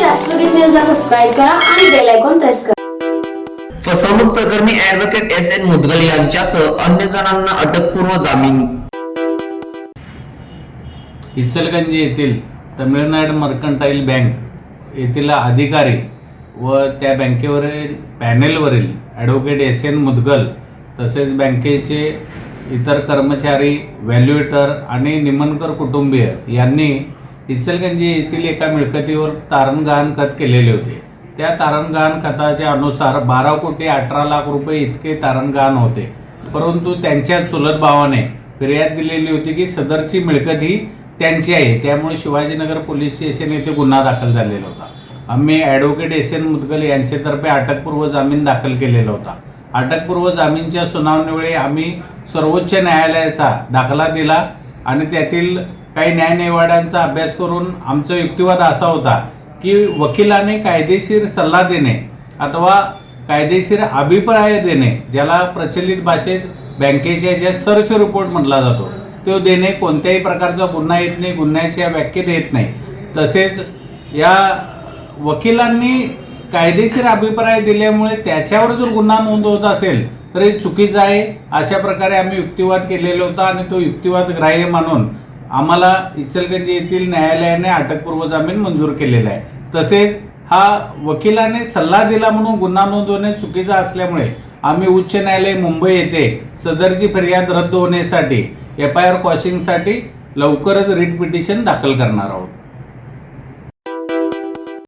बातम्यांसाठी राष्ट्रगीत न्यूजला सबस्क्राईब करा आणि बेल आयकॉन प्रेस करा. फसवणूक प्रकरणी ऍडव्होकेट एस एन मुदगल यांच्यासह अन्य जणांना अटकपूर्व जामीन. इचलगंजी येथील तमिळनाड मर्कंटाईल बँक येथील अधिकारी व त्या बँकेवरील पॅनेलवरील ॲडव्होकेट एस एन मुदगल तसेच बँकेचे इतर कर्मचारी व्हॅल्युएटर आणि निमनकर कुटुंबीय यांनी इचलगंजी येथील एका मिळकतीवर तारणगहाण खत केलेले होते. त्या तारणगहाण खताच्या अनुसार बारा कोटी अठरा लाख रुपये इतके तारणगहाण होते. परंतु त्यांच्या चुलत भावाने फिर्याद दिलेली होती की सदरची मिळकत ही त्यांची आहे. त्यामुळे शिवाजीनगर पोलीस स्टेशन येथे गुन्हा दाखल झालेला होता. आम्ही ॲडव्होकेट एस एन मुदगल यांच्यातर्फे अटकपूर्व जामीन दाखल केलेला होता. अटकपूर्व जामीनच्या सुनावणीवेळी आम्ही सर्वोच्च न्यायालयाचा दाखला दिला आणि त्यातील काही न्यायनिवाड्यांचा अभ्यास करून आमचा युक्तिवाद असा होता की वकिलाने कायदेशीर सल्ला देणे अथवा कायदेशीर अभिप्राय देणे ज्याला प्रचलित भाषेत बँकेच्या ज्या सर्च रिपोर्ट म्हटला जातो तो देणे कोणत्याही प्रकारचा गुन्हा येत नाही गुन्ह्याच्या व्याख्येत येत नाही. तसेच या वकिलांनी कायदेशीर अभिप्राय दिल्यामुळे त्याच्यावर जर गुन्हा नोंद होत असेल तर हे चुकीचं आहे. अशा प्रकारे आम्ही युक्तिवाद केलेला होता आणि तो युक्तिवाद ग्राह्य मानून आम्हाला इचलगंजी येथील न्यायालयाने अटकपूर्व जामीन मंजूर केलेला आहे. तसेच हा वकिलाने सल्ला दिला म्हणून गुन्हा नोंदवणे चुकीचा असल्यामुळे आम्ही उच्च न्यायालय मुंबई येथे सदरची फरियाद रद्द होण्यासाठी एफ आय आर कॉशिंगसाठी लवकरच रिट पिटिशन दाखल करणार आहोत.